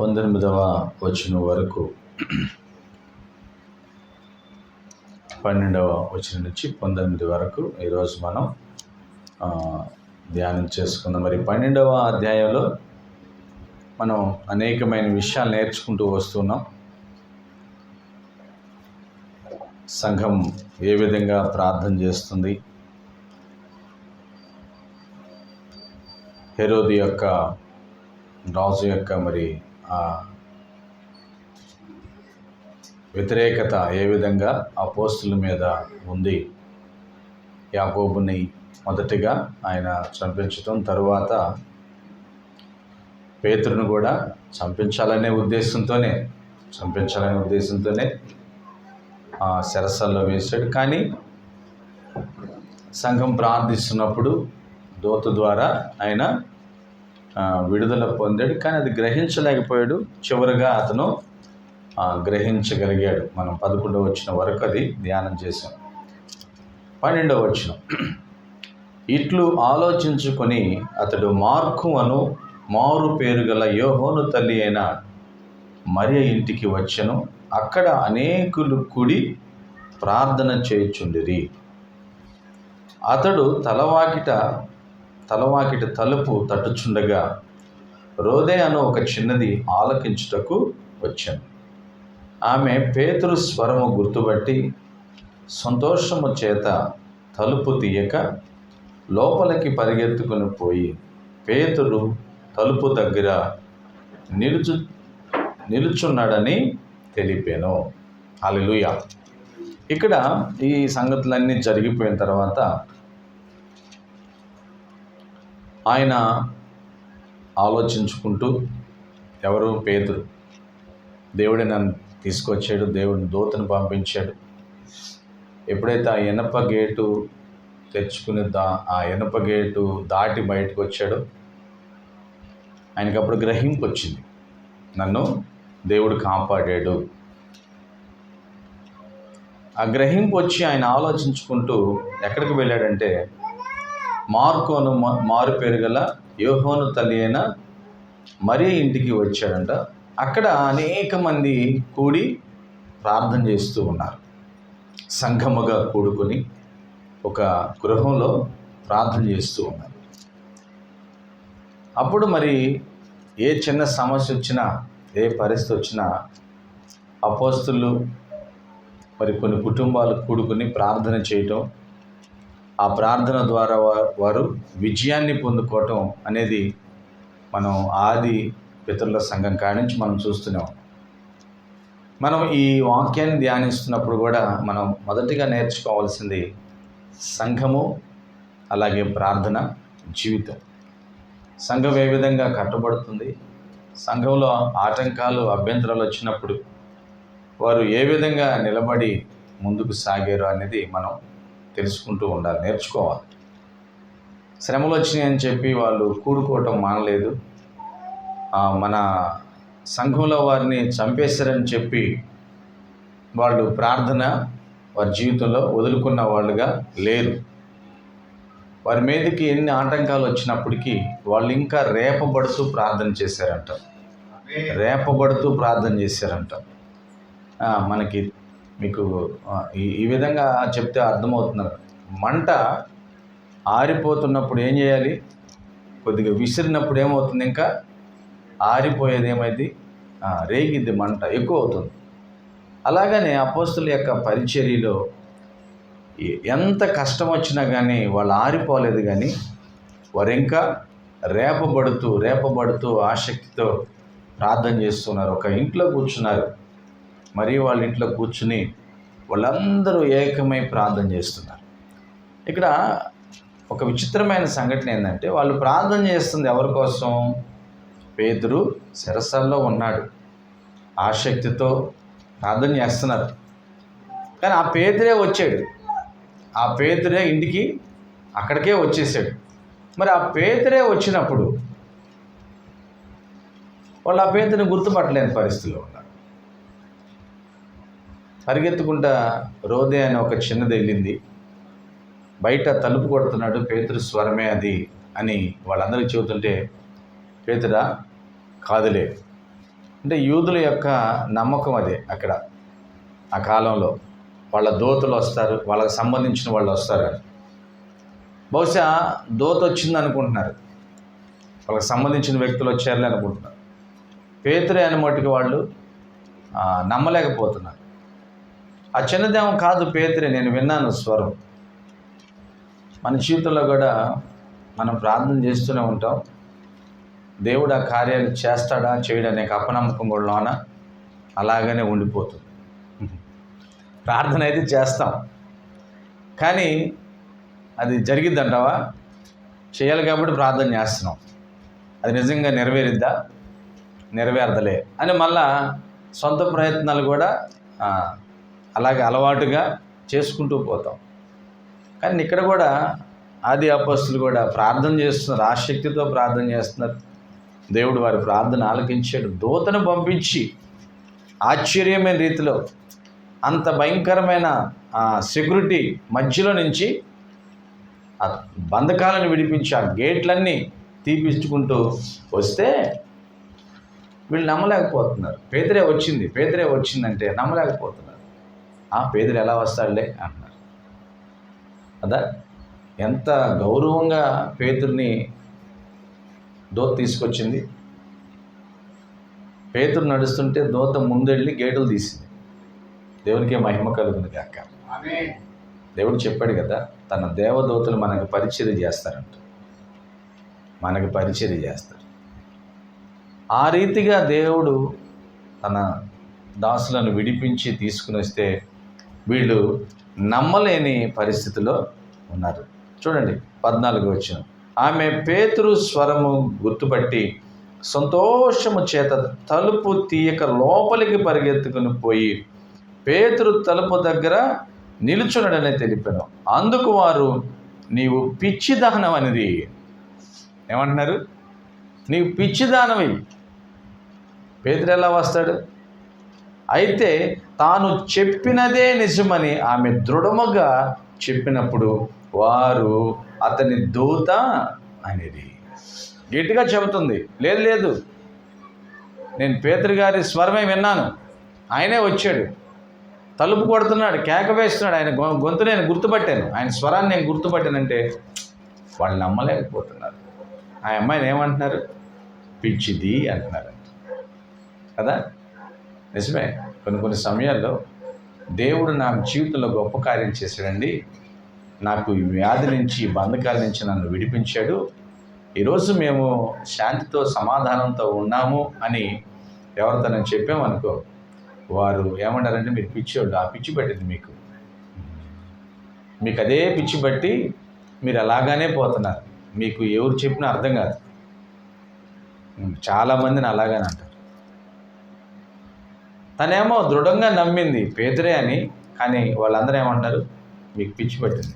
పంతొమ్మిదవ వచనం వరకు పన్నెండవ వచనం నుంచి పంతొమ్మిది వరకు ఈరోజు మనం ధ్యానం చేసుకుందాం. మరి పన్నెండవ అధ్యాయంలో మనం అనేకమైన విషయాలు నేర్చుకుంటూ వస్తున్నాం. సంఘం ఏ విధంగా ప్రార్థన చేస్తుంది? హెరోది యొక్క రాజు యొక్క మరి వ్యతిరేకత ఏ విధంగా ఆ పోస్టుల మీద ఉంది? యాకోబుని మొదటిగా ఆయన చంపించటం తరువాత పేతురును కూడా చంపించాలనే ఉద్దేశంతోనే చంపించాలనే ఉద్దేశంతోనే ఆ శరసల్లో వేశాడు. కానీ సంఘం ప్రార్థిస్తున్నప్పుడు దోత ద్వారా ఆయన విడుదల పొందాడు కానీ అది గ్రహించలేకపోయాడు. చివరిగా అతను గ్రహించగలిగాడు. మనం పదకొండవ వచ్చిన వరకు అది ధ్యానం చేశాం. పన్నెండవ వచ్చిన ఇట్లు ఆలోచించుకొని అతడు మార్కు అను మారు పేరు గల యోహోను తల్లి అయిన మరియ ఇంటికి వచ్చను. అక్కడ అనేకులు కూడి ప్రార్థన చేయుచుండిరి. అతడు తలవాకిట తలవాకిట తలుపు తట్టుచుండగా రోదే అను ఒక చిన్నది ఆలకించుటకు వచ్చాను. ఆమె పేతురు స్వరము గుర్తుపట్టి సంతోషము చేత తలుపు తీయక లోపలికి పరిగెత్తుకుని పోయి పేతురు తలుపు దగ్గర నిలుచు నిలుచున్నాడని తెలిపాను. అలెలుయ ఇక్కడ ఈ సంగతులన్నీ జరిగిపోయిన తర్వాత ఆయన ఆలోచించుకుంటూ ఎవరు? పేదరు దేవుడే నన్ను తీసుకొచ్చాడు దేవుడిని దూతను పంపించాడు. ఎప్పుడైతే ఆ ఇనప గేటు తెచ్చుకుని దా ఆ ఇనప గేటు దాటి బయటకు వచ్చాడో ఆయనకి అప్పుడు గ్రహింపు వచ్చింది. నన్ను దేవుడు కాపాడాడు. ఆ గ్రహింపు వచ్చి ఆయన ఆలోచించుకుంటూ ఎక్కడికి వెళ్ళాడంటే మార్కోను మారు పేరు గల యోహోను తల్లి అయిన మరీ ఇంటికి వచ్చాడంట. అక్కడ అనేక మంది కూడి ప్రార్థన చేస్తూ ఉన్నారు. సంఘముగా కూడుకొని ఒక గృహంలో ప్రార్థన చేస్తూ ఉన్నారు. అప్పుడు మరి ఏ చిన్న సమస్య వచ్చినా ఏ పరిస్థితి వచ్చినా అపోస్తులు మరి కొన్ని కుటుంబాలు కూడుకుని ప్రార్థన చేయటం ఆ ప్రార్థన ద్వారా వారు విజయాన్ని పొందుకోవటం అనేది మనం ఆది పితరుల సంఘం కాడించి నుంచి మనం చూస్తున్నాం మనం ఈ వాక్యాన్ని ధ్యానిస్తున్నప్పుడు కూడా మనం మొదటిగా నేర్చుకోవాల్సింది సంఘము అలాగే ప్రార్థన జీవితం. సంఘం ఏ విధంగా కట్టబడుతుంది? సంఘంలో ఆటంకాలు అభ్యంతరాలు వచ్చినప్పుడు వారు ఏ విధంగా నిలబడి ముందుకు సాగారు అనేది మనం తెలుసుకుంటూ ఉండాలి నేర్చుకోవాలి. శ్రమలు వచ్చినాయని చెప్పి వాళ్ళు కూడుకోవటం మానలేదు. మన సంఘంలో వారిని చంపేశారని చెప్పి వాళ్ళు ప్రార్థన వారి జీవితంలో వదులుకున్న వాళ్ళుగా లేరు. వారి మీదకి ఎన్ని ఆటంకాలు వచ్చినప్పటికీ వాళ్ళు ఇంకా రేపబడుతూ ప్రార్థన చేశారంట. రేపబడుతూ ప్రార్థన చేశారంట. మనకి మీకు ఈ ఈ విధంగా చెప్తే అర్థమవుతున్నారు. మంట ఆరిపోతున్నప్పుడు ఏం చేయాలి? కొద్దిగా విసిరినప్పుడు ఏమవుతుంది ఇంకా? ఆరిపోయేది ఏమైంది రేగిద్ది మంట ఎక్కువ అవుతుంది అలాగనే అపోస్తుల యొక్క పరిచర్యలో ఎంత కష్టం వచ్చినా కానీ వాళ్ళు ఆరిపోలేదు కానీ వారు ఇంకా రేపబడుతూ రేపబడుతూ ఆసక్తితో ప్రార్థన చేస్తున్నారు. ఒక ఇంట్లో కూర్చున్నారు. మరియు వాళ్ళ ఇంట్లో కూర్చుని వాళ్ళందరూ ఏకమై ప్రార్థన చేస్తున్నారు. ఇక్కడ ఒక విచిత్రమైన సంఘటన ఏంటంటే వాళ్ళు ప్రార్థన చేస్తుంది ఎవరి కోసం? పేదరు శిరసల్లో ఉన్నాడు. ఆసక్తితో ప్రార్థన చేస్తున్నారు. కానీ ఆ పేదరే వచ్చాడు. ఆ పేదరే ఇంటికి అక్కడికే వచ్చేసాడు. మరి ఆ పేదరే వచ్చినప్పుడు వాళ్ళు ఆ పేదని గుర్తుపట్టలేని పరిస్థితిలో ఉన్నారు. పరిగెత్తుకుంటా రోదే అని ఒక చిన్నది వెళ్ళింది. బయట తలుపు కొడుతున్నాడు పేతురు స్వరమే అది అని వాళ్ళందరికీ చెబుతుంటే పేతురా కాదులే. అంటే యూదుల యొక్క నమ్మకం అదే అక్కడ ఆ కాలంలో. వాళ్ళ దోతలు వస్తారు వాళ్ళకి సంబంధించిన వాళ్ళు వస్తారు బహుశా దోత వచ్చింది అనుకుంటున్నారు. వాళ్ళకి సంబంధించిన వ్యక్తులు వచ్చారులే అనుకుంటున్నారు. పేతురే అని మట్టుకు వాళ్ళు నమ్మలేకపోతున్నారు. ఆ చిన్నదేమో కాదు పేతురే నేను విన్నాను స్వరం. మన జీవితంలో కూడా మనం ప్రార్థన చేస్తూనే ఉంటాం. దేవుడు ఆ కార్యాలు చేస్తాడా చేయడానికి అపనమ్మకం కూడా లోన అలాగనే ఉండిపోతుంది. ప్రార్థన అయితే చేస్తాం. కానీ అది జరిగిద్దంటావా చేయాలి కాబట్టి ప్రార్థన చేస్తున్నాం. అది నిజంగా నెరవేరిద్దా? నెరవేరదలే అని మళ్ళా సొంత ప్రయత్నాలు కూడా అలాగే అలవాటుగా చేసుకుంటూ పోతాం. కానీ ఇక్కడ కూడా ఆది అపస్తులు కూడా ప్రార్థన చేస్తున్నారు ఆసక్తితో ప్రార్థన చేస్తున్నారు దేవుడు వారి ప్రార్థన ఆలకించాడు. దూతను పంపించి ఆశ్చర్యమైన రీతిలో అంత భయంకరమైన సెక్యూరిటీ మధ్యలో నుంచి ఆ బంధకాలను విడిపించి ఆ గేట్లన్నీ తీపించుకుంటూ వస్తే వీళ్ళు నమ్మలేకపోతున్నారు. పేదరే వచ్చింది. పేదరే వచ్చిందంటే నమ్మలేకపోతున్నారు. ఆ పేదరు ఎలా వస్తాడులే అంటున్నారు. అదా? ఎంత గౌరవంగా పేతుర్ని దోత తీసుకొచ్చింది. పేతురు నడుస్తుంటే దోత ముందెళ్ళి గేటులు తీసింది. దేవునికే మహిమ కలుగుతుంది కాక దేవుడు చెప్పాడు కదా తన దేవదూతలు మనకు పరిచర్య చేస్తారంట. మనకి పరిచర్య చేస్తారు. ఆ రీతిగా దేవుడు తన దాసులను విడిపించి తీసుకుని వస్తే వీళ్ళు నమ్మలేని పరిస్థితిలో ఉన్నారు. చూడండి పద్నాలుగు వచ్చిన ఆమె పేతురు స్వరము గుర్తుపట్టి సంతోషము చేత తలుపు తీయక లోపలికి పరిగెత్తుకుని పోయి పేతురు తలుపు దగ్గర నిలుచునడని తెలిపాను. అందుకు వారు నీవు పిచ్చిదానం అనేది. ఏమంటున్నారు? నీవు పిచ్చిదానవి పేతురు ఎలా వస్తాడు? అయితే తాను చెప్పినదే నిజమని ఆమె దృఢముగా చెప్పినప్పుడు వారు అతని దూత అనేది గట్టిగా చెబుతుంది లేదు లేదు. నేను పేతురు గారి స్వరమే విన్నాను. ఆయనే వచ్చాడు. తలుపు కొడుతున్నాడు కేక వేస్తున్నాడు. ఆయన గొంతు నేను గుర్తుపట్టాను. ఆయన స్వరాన్ని నేను గుర్తుపట్టానంటే వాళ్ళు నమ్మలేకపోతున్నారు. ఆ అమ్మాయిని ఏమంటున్నారు? పిచ్చిది అంటున్నారు కదా? నిజమే. కొన్ని కొన్ని సమయాల్లో దేవుడు నా జీవితంలో గొప్ప కార్యం చేశాడండి. నాకు ఈ వ్యాధి నుంచి బంధకాల నుంచి నన్ను విడిపించాడు. ఈరోజు మేము శాంతితో సమాధానంతో ఉన్నాము అని ఎవరితో నేను చెప్పామనుకో వారు ఏమన్నారంటే మీరు పిచ్చోళ్ళు ఆ పిచ్చి పట్టింది మీకు. మీకు అదే పిచ్చి బట్టి మీరు అలాగానే పోతున్నారు. మీకు ఎవరు చెప్పినా అర్థం కాదు. చాలామందిని అలాగానే అంటారు తనేమో దృఢంగా నమ్మింది పేదరే అని కానీ వాళ్ళందరూ ఏమంటారు? మీకు పిచ్చి పట్టింది.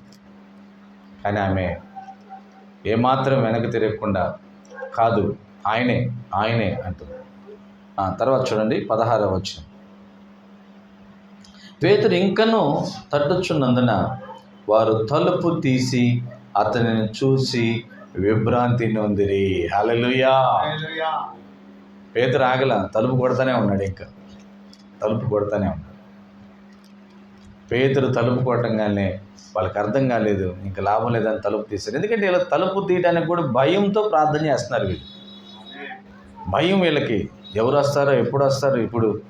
కానీ ఆమె ఏమాత్రం వెనక్కి తిరగకుండా కాదు ఆయనే ఆయనే అంటుంది. తర్వాత చూడండి పదహారవ వచ్చిన పేతురు ఇంకను తట్టుచున్నందున వారు తలుపు తీసి అతనిని చూసి విభ్రాంతి నొందిరి. హల్లెలూయా. పేతురు ఆగల తలుపు కొడతానే ఉన్నాడు ఇంకా. తలుపు కొడతానే ఉంటారు. పేతులు తలుపు కొట్టంగానే వాళ్ళకి అర్థం కాలేదు ఇంకా లాభం లేదని తలుపు తీశారు. ఎందుకంటే ఇలా తలుపు తీయడానికి కూడా భయంతో ప్రార్థన చేస్తున్నారు వీళ్ళు. భయం వీళ్ళకి. ఎవరు వస్తారో ఎప్పుడు వస్తారు ఇప్పుడు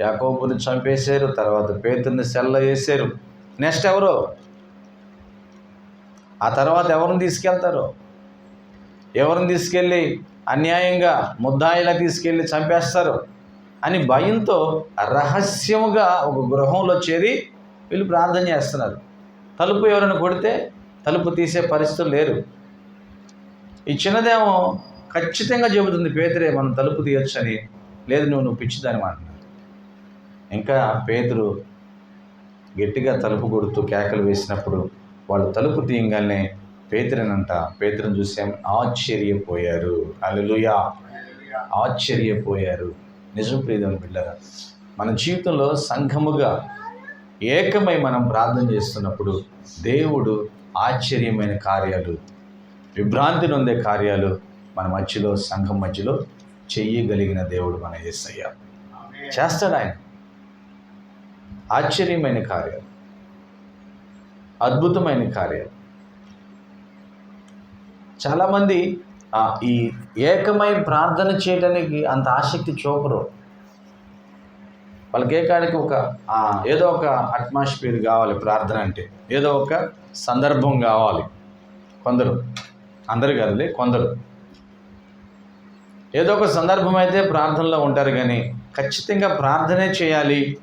యాకోబుని చంపేశారు తర్వాత పేతుని సెల్ల వేసారు నెక్స్ట్ ఎవరో? ఆ తర్వాత ఎవరిని తీసుకెళ్తారు? ఎవరిని తీసుకెళ్ళి అన్యాయంగా ముద్దాయిలా తీసుకెళ్ళి చంపేస్తారు? అని భయంతో రహస్యముగా ఒక గృహంలో చేరి వీళ్ళు ప్రార్థన చేస్తున్నారు. తలుపు ఎవరైనా కొడితే తలుపు తీసే పరిస్థితులు లేరు. ఈ చిన్నదేమో ఖచ్చితంగా చెబుతుంది పేతురే మనం తలుపు తీయొచ్చని. లేదు నువ్వు నువ్వు పిచ్చిదాని అంటున్నారు. ఇంకా పేతురు గట్టిగా తలుపు కొడుతూ కేకలు వేసినప్పుడు వాళ్ళు తలుపు తీయగానే పేతురనంట పేతురుని చూసి ఆశ్చర్యపోయారు? అలలుయా ఆశ్చర్యపోయారు. నిజం ప్రియదని బిడ్డారా మన జీవితంలో సంఘముగా ఏకమై మనం ప్రార్థన చేస్తున్నప్పుడు దేవుడు ఆశ్చర్యమైన కార్యాలు విభ్రాంతి నొందే కార్యాలు మన మధ్యలో సంఘం మధ్యలో చెయ్యగలిగిన దేవుడు మన యేసయ్య చేస్తాడు ఆయన. ఆశ్చర్యమైన కార్యాలు అద్భుతమైన కార్యాలు. చాలామంది ఈ ఏకమై ప్రార్థన చేయడానికి అంత ఆసక్తి చూపరు. వాళ్ళకి ఏ ఒక ఏదో ఒక అట్మాస్ఫియర్ కావాలి ప్రార్థన అంటే. ఏదో ఒక సందర్భం కావాలి. కొందరు అందరు కాదులే కొందరు. ఏదో ఒక సందర్భం అయితే ప్రార్థనలో ఉంటారు కానీ ఖచ్చితంగా ప్రార్థనే చేయాలి.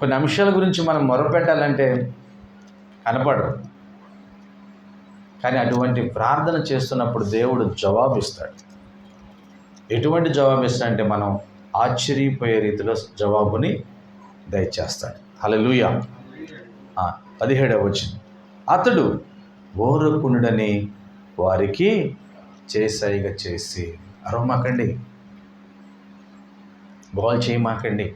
కొన్ని అంశాల గురించి మనం మొరపెట్టాలంటే కనపడరు కానీ అటువంటి ప్రార్థన చేస్తున్నప్పుడు దేవుడు జవాబు ఇస్తాడు ఎటువంటి జవాబు ఇస్తాడంటే మనం ఆశ్చర్యపోయే రీతిలో జవాబుని దయచేస్తాడు. అలా లూయా పదిహేడవ వచ్చింది అతడు ఓరకునుడని వారికి చేసాయిగా చేసి అరవమాకండి గోల్ చేయమాకండి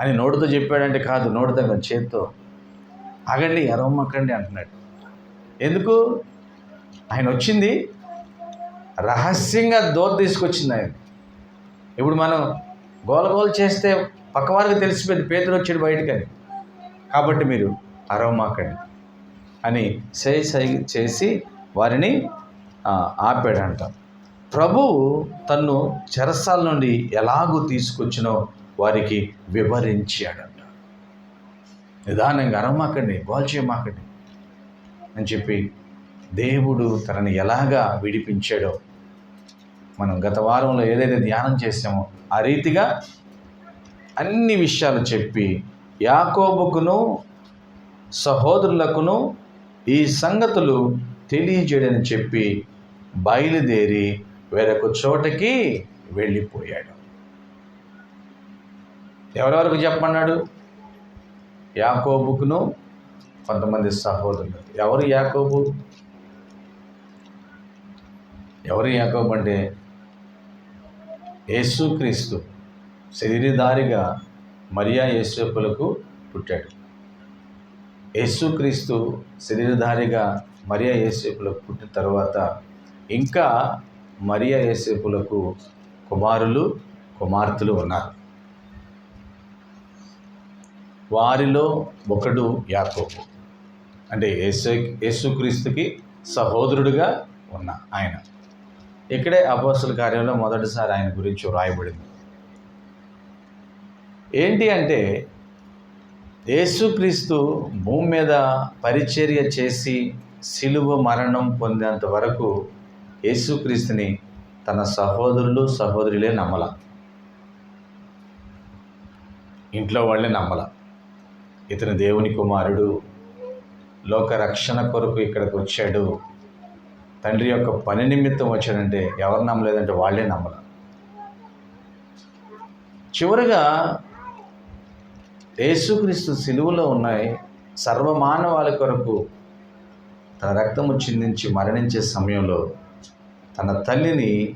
అని నోటితో చెప్పాడంటే కాదు నోటితో కాదు, చేత్తో. ఆగండి అరవమాకండి అంటున్నాడు. ఎందుకు? ఆయన వచ్చింది రహస్యంగా దూర తీసుకొచ్చింది ఆయన. ఇప్పుడు మనం గోల చేస్తే పక్కవారికి తెలిసిపోయింది పేదలు వచ్చాడు బయటకని. కాబట్టి మీరు అరవమాకండి అని సై సై చేసి వారిని ఆపాడంట. ప్రభువు తన్ను చెరసాల నుండి ఎలాగూ తీసుకొచ్చినో వారికి వివరించాడంట. నిదానంగా అరవమాకండి గోల్ చేయమాకండి. అని చెప్పి దేవుడు తనని ఎలాగా విడిపించాడో మనం గత వారంలో ఏదైతే ధ్యానం చేసామో ఆ రీతిగా అన్ని విషయాలు చెప్పి యాకోబుకును సహోదరులకును ఈ సంగతులు తెలియజేయడని చెప్పి బయలుదేరి వేరొక చోటకి వెళ్ళిపోయాడు. ఎవరెవరికి చెప్పమన్నాడు? యాకోబుకును కొంతమంది సహోదరులు. ఎవరు యాకోబు? ఎవరు యాకోబు అంటే? యేసుక్రీస్తు శరీరధారిగా మరియా యేసేపులకు పుట్టాడు. యేసుక్రీస్తు శరీరధారిగా మరియా యేసేపులకు పుట్టిన తర్వాత ఇంకా మరియా యేసేపులకు కుమారులు కుమార్తెలు ఉన్నారు. వారిలో ఒకడు యాకోబు. అంటే యేసు యేసుక్రీస్తుకి సహోదరుడుగా ఉన్న ఆయన. ఇక్కడే అపోస్తుల కార్యంలో మొదటిసారి ఆయన గురించి వ్రాయబడింది. ఏంటి అంటే యేసుక్రీస్తు భూమి మీద పరిచర్య చేసి సిలువ మరణం పొందేంత వరకు యేసుక్రీస్తుని తన సహోదరులు సహోదరులే నమ్మల. ఇంట్లో వాళ్ళే నమ్మల. ఇతను దేవుని కుమారుడు లోక రక్షణ కొరకు ఇక్కడికి వచ్చాడు. తండ్రి యొక్క పని నిమిత్తం వచ్చాడంటే ఎవరు నమ్మలేదంటే వాళ్ళే నమ్మరు. చివరిగా యేసుక్రీస్తు సిలువలో ఉన్నాయి సర్వమానవాళి కొరకు తన రక్తము చిందించి మరణించే సమయంలో తన తల్లిని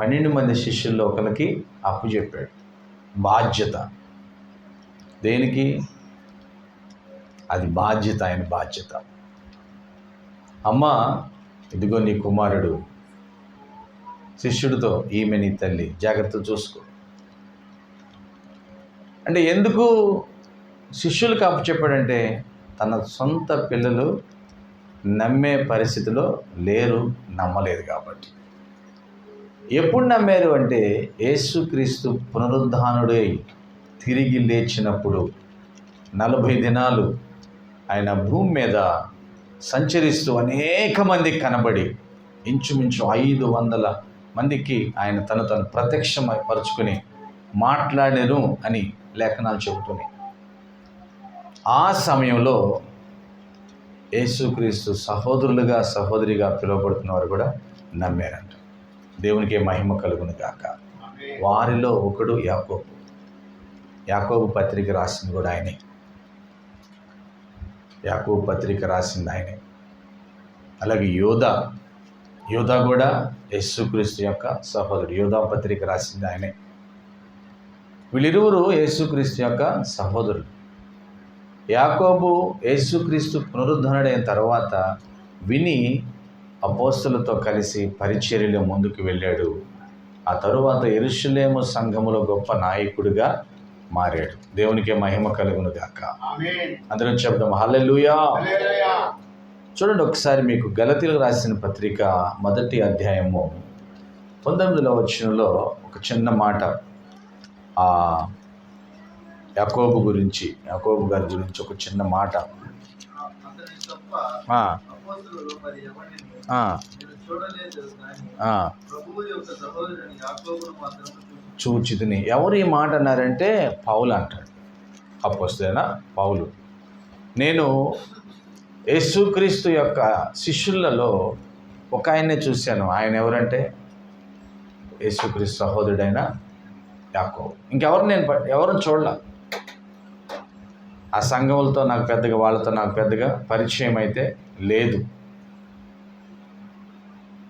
పన్నెండు మంది శిష్యుల్లో ఒకరికి అప్పు చెప్పాడు. బాధ్యత. దేనికి? అది బాధ్యత ఆయన బాధ్యత. అమ్మ ఇదిగో నీ కుమారుడు. శిష్యుడితో ఈమె నీ తల్లి జాగ్రత్త చూసుకో. అంటే ఎందుకు శిష్యులకు అప్పు చెప్పాడంటే తన సొంత పిల్లలు నమ్మే పరిస్థితిలో లేరు నమ్మలేదు కాబట్టి. ఎప్పుడు నమ్మారు అంటే యేసుక్రీస్తు పునరుద్ధానుడై తిరిగి లేచినప్పుడు నలభై దినాలు ఆయన భూమి మీద సంచరిస్తూ అనేక మందికి కనబడి ఇంచుమించు ఐదు వందల మందికి ఆయన తను తను ప్రత్యక్షపరుచుకుని మాట్లాడను అని లేఖనాలు చెబుతున్నాయి. ఆ సమయంలో యేసుక్రీస్తు సహోదరులుగా సహోదరిగా పిలువబడుతున్న వారు కూడా నమ్మారంట. దేవునికి మహిమ కలుగును గాక. వారిలో ఒకడు యాకోబు. యాకోబు పత్రిక రాసింది కూడా ఆయనే. యాకూ పత్రిక రాసింది ఆయనే. అలాగే యోధ యోధ కూడా యేసుక్రీస్తు యొక్క సహోదరుడు. యోధా పత్రిక రాసింది ఆయనే. వీళ్ళిరువురు యేసుక్రీస్తు యొక్క సహోదరులు. యాకోబు యేసుక్రీస్తు పునరుద్ధరణైన తర్వాత విని అపోస్తులతో కలిసి పరిచర్యలో ముందుకు వెళ్ళాడు. ఆ తరువాత ఎరుషులేము సంఘములో గొప్ప నాయకుడిగా మారాడు. దేవునికే మహిమ కలుగును గాక అందరం చెప్దాం హల్లెలూయా. చూడండి ఒకసారి మీకు గలతీలకు రాసిన పత్రిక మొదటి అధ్యాయము పంతొమ్మిదిలో వచ్చినలో ఒక చిన్న మాట. ఆ యాకోబు గురించి యాకోబు గారి గురించి ఒక చిన్న మాట. చూచితిని. ఎవరు ఈ మాట అన్నారంటే పౌలు అంటాడు. అప్పొస్తేనా పౌలు. నేను యేసుక్రీస్తు యొక్క శిష్యులలో ఒక ఆయన్నే చూశాను. ఆయన ఎవరంటే? యేసుక్రీస్తు సహోదరుడైన యాకో ఇంకెవరు నేను ఎవరిని చూడలే? ఆ సంఘములతో నాకు పెద్దగా వాళ్ళతో నాకు పెద్దగా పరిచయం అయితే లేదు.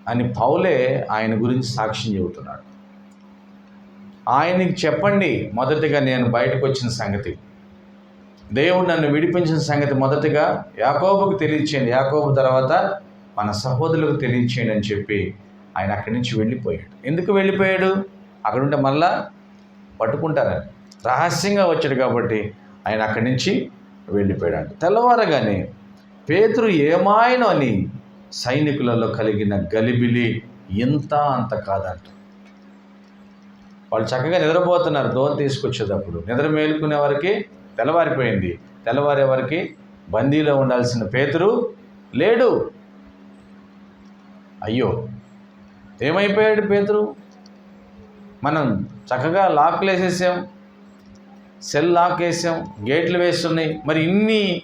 అని పౌలే ఆయన గురించి సాక్ష్యం చెబుతున్నాడు. ఆయనకి చెప్పండి మొదటిగా నేను బయటకు వచ్చిన సంగతి. దేవుడు నన్ను విడిపించిన సంగతి మొదటిగా యాకోబుకు తెలియచేయండి. యాకోబు తర్వాత మన సహోదరులకు తెలియచేయండి అని చెప్పి ఆయన అక్కడి నుంచి వెళ్ళిపోయాడు. ఎందుకు వెళ్ళిపోయాడు? అక్కడ ఉంటే మళ్ళా పట్టుకుంటారని. రహస్యంగా వచ్చాడు కాబట్టి ఆయన అక్కడి నుంచి వెళ్ళిపోయాడు. తెల్లవారగానే పేతురు ఏమాయను అని సైనికులలో కలిగిన గలిబిలి ఇంత అంత కాదంట. వాళ్ళు చక్కగా నిద్రపోతున్నారు దోన్ తీసుకొచ్చేటప్పుడు. నిద్ర మేలుకునే వరకు తెల్లవారిపోయింది. తెల్లవారే వరకు బందీలో ఉండాల్సిన పేతురు లేడు. అయ్యో! ఏమైపోయాడు పేతురు? మనం చక్కగా లాక్లు వేసేసాం. సెల్ లాక్ వేసాం. గేట్లు వేస్తున్నాయి. మరి ఇన్ని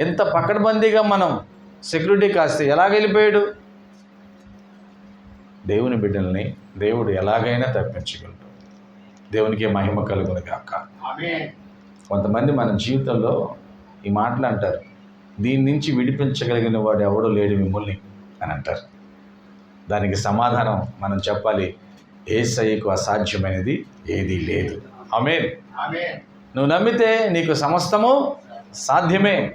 ఎంత పకడ్బందీగా మనం సెక్యూరిటీ కాస్తే ఎలాగ వెళ్ళిపోయాడు దేవుని బిడ్డల్ని దేవుడు ఎలాగైనా తప్పించగలడు. దేవునికి మహిమ కలుగును గాక. ఆమేన్. కొంతమంది మన జీవితంలో ఈ మాటలు అంటారు దీని నుంచి విడిపించగలిగిన వాడు ఎవడో లేడు మిమ్మల్ని అని అంటారు. దానికి సమాధానం మనం చెప్పాలి ఏ సయ్యకు అసాధ్యమైనది ఏదీ లేదు. ఆమేన్. నువ్వు నమ్మితే నీకు సమస్తము సాధ్యమే.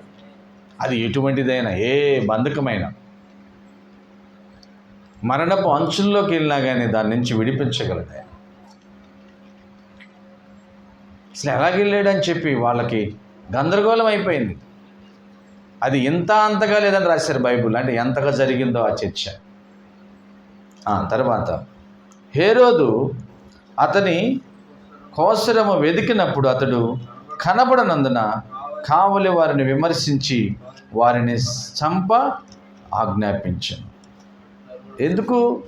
అది ఎటువంటిదైనా ఏ బంధకమైనా. మరణపు అంచుల్లోకి వెళ్ళినా కానీ దాని నుంచి విడిపించగలదు అసలు ఎలాగెళ్ళాడని చెప్పి వాళ్ళకి గందరగోళం అయిపోయింది. అది ఇంత అంతగా లేదని రాశారు బైబుల్. అంటే ఎంతగా జరిగిందో ఆ చర్చ. ఆ, తర్వాత హేరోదు అతని కోసరము వెతికినప్పుడు అతడు కనబడనందున కావలి వారిని విమర్శించి వారిని చంప ఆజ్ఞాపించను. ఎందుకు?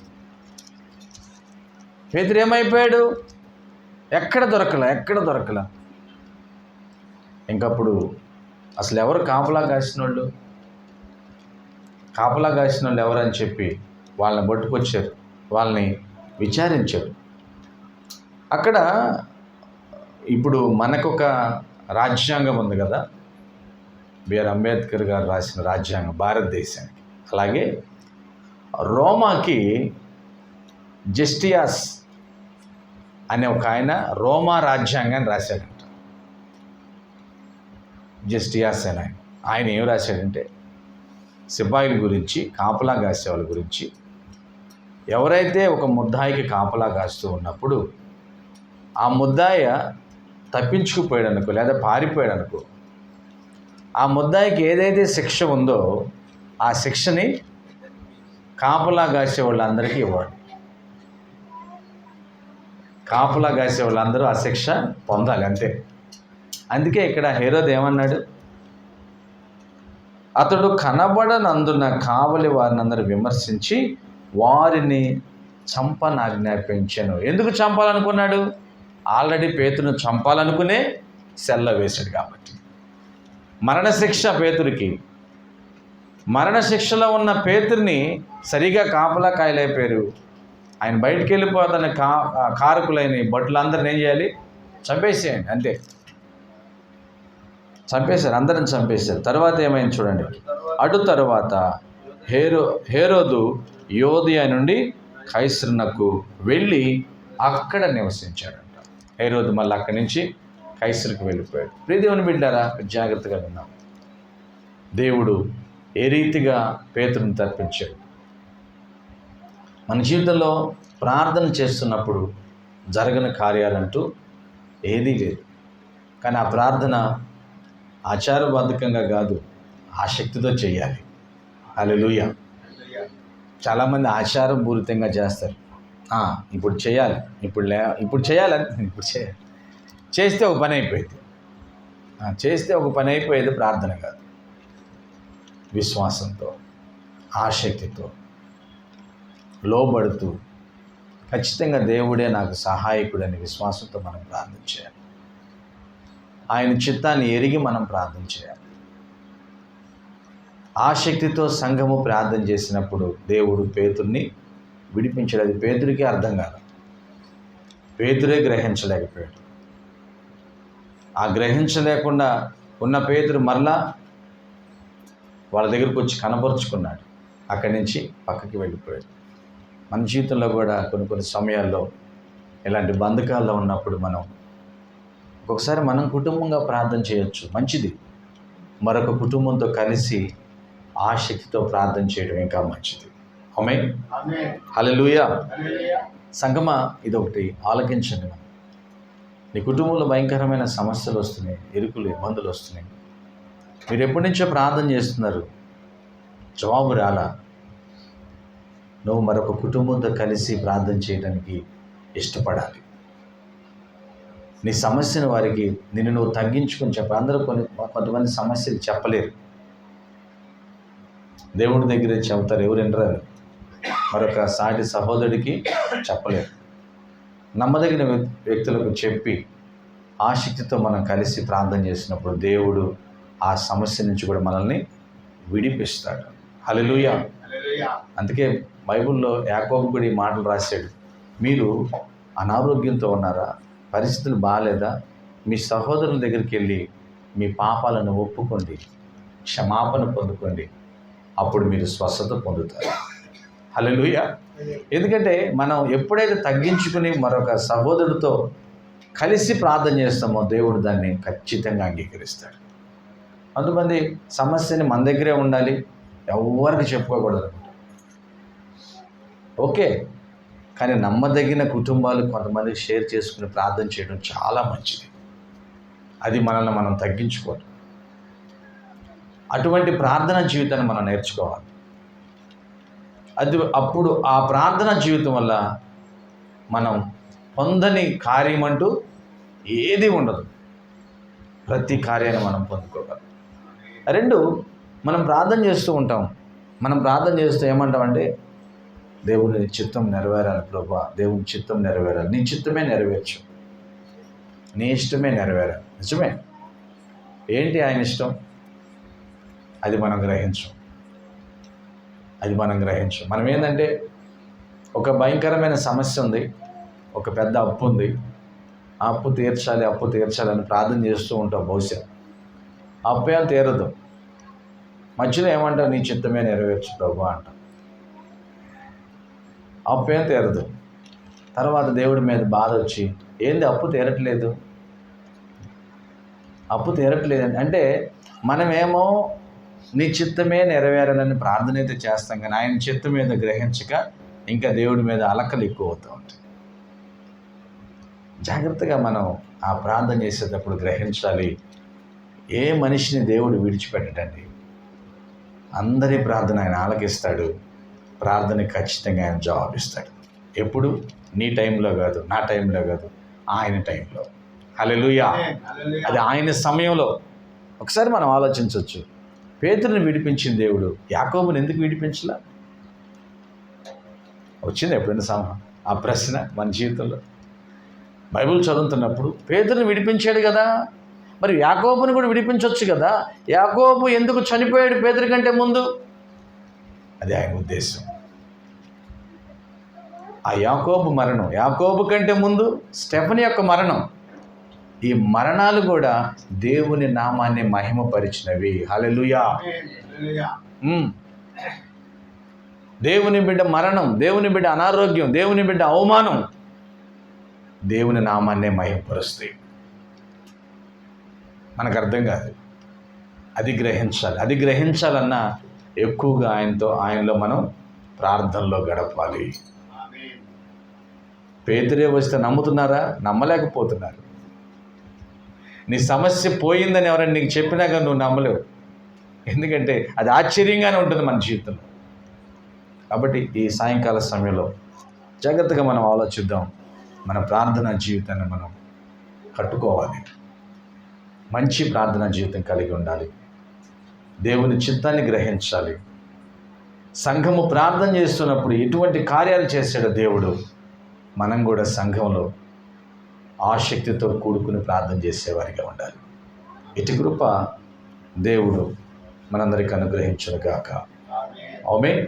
పేదరు ఏమైపోయాడు? ఎక్కడ దొరకల? ఎక్కడ దొరకల? ఇంకప్పుడు అసలు ఎవరు కాపలా కాసిన వాళ్ళు కాపలా కాసిన వాళ్ళు ఎవరని చెప్పి వాళ్ళని పట్టుకొచ్చారు. వాళ్ళని విచారించారు. అక్కడ ఇప్పుడు మనకొక రాజ్యాంగం ఉంది కదా? బిఆర్ అంబేద్కర్ గారు రాసిన రాజ్యాంగం భారతదేశానికి. అలాగే రోమాకి జస్టియాస్ అనే ఒక ఆయన రోమా రాజ్యాంగాన్ని రాశాడంట. జస్టియాస్ అని ఆయన. ఆయన ఏం రాశాడంటే సిపాయిల గురించి కాపలా కాసే వాళ్ళ గురించి ఎవరైతే ఒక ముద్దాయికి కాపలా కాస్తూ ఉన్నప్పుడు ఆ ముద్దాయ తప్పించుకుపోయాడు అనుకో లేదా పారిపోయాడు అనుకో ఆ ముద్దాయికి ఏదైతే శిక్ష ఉందో ఆ శిక్షని కాపలా కాసే వాళ్ళందరికీ ఇవ్వాలి. కాపలా కాసే వాళ్ళందరూ ఆ శిక్ష పొందాలి అంతే. అందుకే ఇక్కడ హీరోది ఏమన్నాడు? అతడు కనబడనందున కావలి వారిని అందరూ విమర్శించి వారిని చంపనాజ్ఞాపించాను. ఎందుకు చంపాలనుకున్నాడు? ఆల్రెడీ పేతును చంపాలనుకునే సెల్ల వేశాడు కాబట్టి. మరణశిక్ష పేతుడికి మరణశిక్షలో ఉన్న పేతుర్ని సరిగా కాపలా కాయలైపోయారు ఆయన బయటికి వెళ్ళిపోతాను కా కారకులైన భటులందరిని ఏం చేయాలి? చంపేసేయండి అంతే. చంపేశారు అందరిని చంపేశారు. తర్వాత ఏమైంది చూడండి. అటు తర్వాత హేరో హేరోదు యోధియా నుండి కైసరునకు వెళ్ళి అక్కడ నివసించాడంట. హేరోదు మళ్ళీ అక్కడి నుంచి కైసరుకు వెళ్ళిపోయాడు. ప్రీదేవుని బిడ్డారా జాగ్రత్తగా విన్నాం. దేవుడు ఏ రీతిగా పేతురుని తప్పించాడు? మన జీవితంలో ప్రార్థన చేస్తున్నప్పుడు జరగని కార్యాలంటూ ఏదీ లేదు. కానీ ఆ ప్రార్థన ఆచారబద్ధకంగా కాదు ఆసక్తితో చేయాలి. అలెలుయ చాలామంది ఆచారపూరితంగా చేస్తారు. ఇప్పుడు చేయాలి ఇప్పుడు లే ఇప్పుడు చేయాలని ఇప్పుడు చేయాలి. చేస్తే ఒక పని అయిపోయింది. చేస్తే ఒక పని అయిపోయేది ప్రార్థన కాదు. విశ్వాసంతో ఆసక్తితో లోబడుతూ ఖచ్చితంగా దేవుడే నాకు సహాయకుడని విశ్వాసంతో మనం ప్రార్థన చేయాలి. ఆయన చిత్తాన్ని ఎరిగి మనం ప్రార్థన చేయాలి. ఆసక్తితో సంఘము ప్రార్థన చేసినప్పుడు దేవుడు పేతుర్ని విడిపించలేదు. అది పేతుడికి అర్థం కాదు. పేతురే గ్రహించలేకపోయాడు. ఆ గ్రహించలేకుండా ఉన్న పేతురు మరలా వాళ్ళ దగ్గరకు వచ్చి కనపరుచుకున్నాడు అక్కడి నుంచి పక్కకి వెళ్ళిపోయాడు. మన జీవితంలో కూడా కొన్ని కొన్ని సమయాల్లో ఇలాంటి బంధకాల్లో ఉన్నప్పుడు మనం ఒక్కొక్కసారి మనం కుటుంబంగా ప్రార్థన చేయొచ్చు మంచిది. మరొక కుటుంబంతో కలిసి ఆసక్తితో ప్రార్థన చేయడం ఇంకా మంచిది. హల్లెలూయా. హల్లెలూయా. సంగమ ఇదొకటి ఆలకించండి మనం. నీ కుటుంబంలో భయంకరమైన సమస్యలు వస్తున్నాయి ఇరుకులు ఇబ్బందులు వస్తున్నాయి. మీరు ఎప్పటి నుంచో ప్రార్థన చేస్తున్నారు? జవాబు రాలా. నువ్వు మరొక కుటుంబంతో కలిసి ప్రార్థన చేయడానికి ఇష్టపడాలి. నీ సమస్యను వారికి నిన్ను నువ్వు తగ్గించుకొని చెప్పాలి అందరూ కొన్ని కొంతమంది సమస్యలు చెప్పలేరు. దేవుడి దగ్గరే చెబుతారు ఎవరు వినరారు మరొక సాటి సహోదరుడికి చెప్పలేరు. నమ్మదగిన వ్యక్తులకు చెప్పి ఆసక్తితో మనం కలిసి ప్రార్థన చేసినప్పుడు దేవుడు ఆ సమస్య నుంచి కూడా మనల్ని విడిపిస్తాడు. హల్లెలూయా. అందుకే బైబిల్లో యాకోబు కూడా ఈ మాటలు రాశాడు. మీరు అనారోగ్యంతో ఉన్నారా? పరిస్థితులు బాగాలేదా మీ సహోదరుల దగ్గరికి వెళ్ళి మీ పాపాలను ఒప్పుకోండి. క్షమాపణ పొందుకోండి. అప్పుడు మీరు స్వస్థత పొందుతారు. హల్లెలూయ. ఎందుకంటే మనం ఎప్పుడైతే తగ్గించుకుని మరొక సహోదరుడితో కలిసి ప్రార్థన చేస్తామో దేవుడు దాన్ని ఖచ్చితంగా అంగీకరిస్తాడు. కొంతమంది సమస్యని మన దగ్గరే ఉండాలి. ఎవరికి చెప్పుకోకూడదు. ఓకే. కానీ నమ్మదగిన కుటుంబాలు కొంతమంది షేర్ చేసుకుని ప్రార్థన చేయడం చాలా మంచిది. అది మనల్ని మనం తగ్గించుకోవాలి. అటువంటి ప్రార్థన జీవితాన్ని మనం నేర్చుకోవాలి. అది అప్పుడు ఆ ప్రార్థన జీవితం వల్ల మనం పొందని కార్యం అంటూ ఏది ఉండదు. ప్రతి కార్యాన్ని మనం పొందుకోగలం. రెండు మనం ప్రార్థన చేస్తూ ఉంటాం. మనం ప్రార్థన చేస్తూ ఏమంటామంటే దేవుని చిత్తం నెరవేరాలి ప్రభా దేవుని చిత్తం నెరవేరాలి. నీ చిత్తమే నెరవేర్చు. నీ ఇష్టమే నెరవేరాలి. నిజమే? ఏంటి ఆయన ఇష్టం? అది మనం గ్రహించం. అది మనం గ్రహించం. మనం ఏంటంటే ఒక భయంకరమైన సమస్య ఉంది ఒక పెద్ద అప్పు ఉంది. ఆ అప్పు తీర్చాలి అప్పు తీర్చాలని ప్రార్థన చేస్తూ ఉంటాం బహుశా. ఆ తీరదు. మధ్యలో ఏమంటావు? నీ చిత్తమే నెరవేర్చు ప్రభు అంట. అప్పు తీరదు. తర్వాత దేవుడి మీద బాధ వచ్చి ఏంది అప్పు తీరట్లేదు? అప్పు తీరట్లేదు. అంటే మనమేమో నీ చిత్తమే నెరవేరాలని ప్రార్థన అయితే చేస్తాం కానీ ఆయన చిత్తం మీద గ్రహించక ఇంకా దేవుడి మీద అలకలు ఎక్కువ అవుతూ ఉంటాయి. జాగ్రత్తగా మనం ఆ ప్రార్థన చేసేటప్పుడు గ్రహించాలి. ఏ మనిషిని దేవుడు విడిచిపెట్టడండి? అందరి ప్రార్థన ఆయన ఆలకిస్తాడు. ప్రార్థన ఖచ్చితంగా ఆయన జవాబిస్తాడు. ఎప్పుడు? నీ టైంలో కాదు నా టైంలో కాదు ఆయన టైంలో. హల్లెలూయా. అది ఆయన సమయంలో. ఒకసారి మనం ఆలోచించవచ్చు పేతురుని విడిపించిన దేవుడు యాకోబుని ఎందుకు విడిపించలా? వచ్చింది ఎప్పుడైనా సమ ఆ ప్రశ్న మన జీవితంలో? బైబిల్ చదువుతున్నప్పుడు పేతురుని విడిపించాడు కదా. మరి యాకోబుని కూడా విడిపించవచ్చు కదా? యాకోబు ఎందుకు చనిపోయాడు పేదరి కంటే ముందు? అది ఆయన ఉద్దేశం. ఆ యాకోబు మరణం యాకోబు కంటే ముందు స్టెఫన్ యొక్క మరణం. ఈ మరణాలు కూడా దేవుని నామాన్ని మహిమపరిచినవి. హల్లెలూయా. ఆమేన్ హల్లెలూయా. ఉమ్. దేవుని బిడ్డ మరణం దేవుని బిడ్డ అనారోగ్యం దేవుని బిడ్డ అవమానం దేవుని నామాన్నే మహిమపరుస్తాయి. మనకు అర్థం కాదు. అది గ్రహించాలి. అది గ్రహించాలన్నా ఎక్కువగా ఆయనతో ఆయనలో మనం ప్రార్థనలో గడపాలి. ఆమేన్ పేతురే వస్తే నమ్ముతున్నారా? నమ్మలేకపోతున్నారు. నీ సమస్య పోయిందని ఎవరైనా నీకు చెప్పినా కానీ నువ్వు నమ్మలేవు. ఎందుకంటే అది ఆశ్చర్యంగానే ఉంటుంది మన జీవితంలో. కాబట్టి ఈ సాయంకాల సమయంలో జాగ్రత్తగా మనం ఆలోచిద్దాం. మన ప్రార్థనా జీవితాన్ని మనం కట్టుకోవాలి. మంచి ప్రార్థనా జీవితం కలిగి ఉండాలి. దేవుని చిత్తాన్ని గ్రహించాలి. సంఘము ప్రార్థన చేస్తున్నప్పుడు ఎటువంటి కార్యాలు చేశాడో దేవుడు మనం కూడా సంఘంలో ఆసక్తితో కూడుకుని ప్రార్థన చేసేవారిగా ఉండాలి. ఇటు కృప దేవుడు మనందరికి అనుగ్రహించును గాక ఆమె